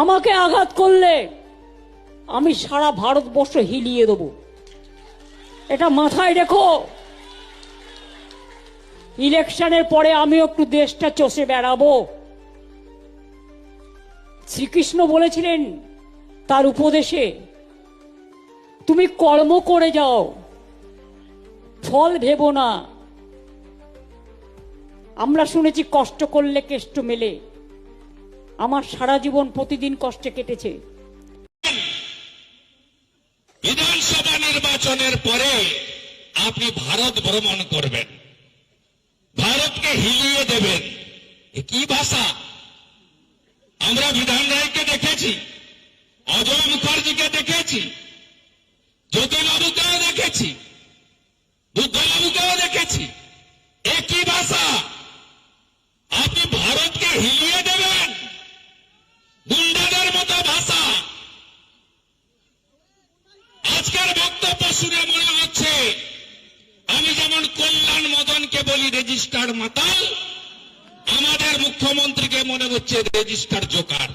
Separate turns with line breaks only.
আমাকে আঘাত করলে আমি সারা ভারতবর্ষ হিলিয়ে দেব। এটা মাথায় রেখো। ইলেকশনের পরে আমি একটু দেশটা চষে বেড়াবো। শ্রীকৃষ্ণ বলেছিলেন তার উপদেশে, তুমি কর্ম করে যাও, ফল ভেবো না। আমরা শুনেছি কষ্ট করলে কেষ্ট মেলে। আমার সারা জীবন প্রতিদিন কষ্টে কেটেছে।
বিধানসভা নির্বাচনের পরে আপনি ভারত ভ্রমণ করবেন। ভারতকে হিলিয়ে দেবেন। কি ভাষা? আমরা বিধান রায়কে দেখেছি। অজয় মুখার্জিকে দেখেছি জ্যোতিবাবুকেও দেখেছি বুদ্ধবাবুকেও দেখেছি এ কি ভাষা আপনি ভারতকে হিলিয়ে দেবেন গুন্ডাদের মতো ভাষা আজকের বক্তব্য শুনে মনে হচ্ছে আমি যেমন মদনকে বলি রেজিস্টার মাতাল আমাদের মুখ্যমন্ত্রীকে মনে হচ্ছে রেজিস্টার জোকার।